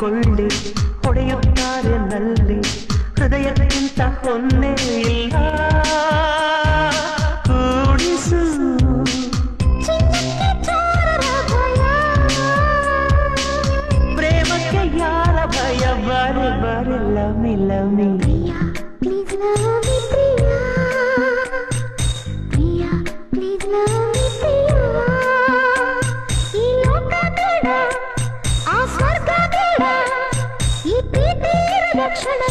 ಕೊಳ್ಳಿ ಹೊಡೆಯುತ್ತಾರೆ ನಲ್ಲಿ ಹೃದಯಕ್ಕಿಂತ ಹೊನ್ನೆ ಇಲ್ಲ ಕೂಡಿಸು ಪ್ರೇಮಕ್ಕೆ ಯಾರ ಭಯ ಬಾರಿ ಬಾರಿ ಲಮಿ ಲಮಿ ಪ್ಲೀಸ್ ಲಕ್ಷ್ಮಣ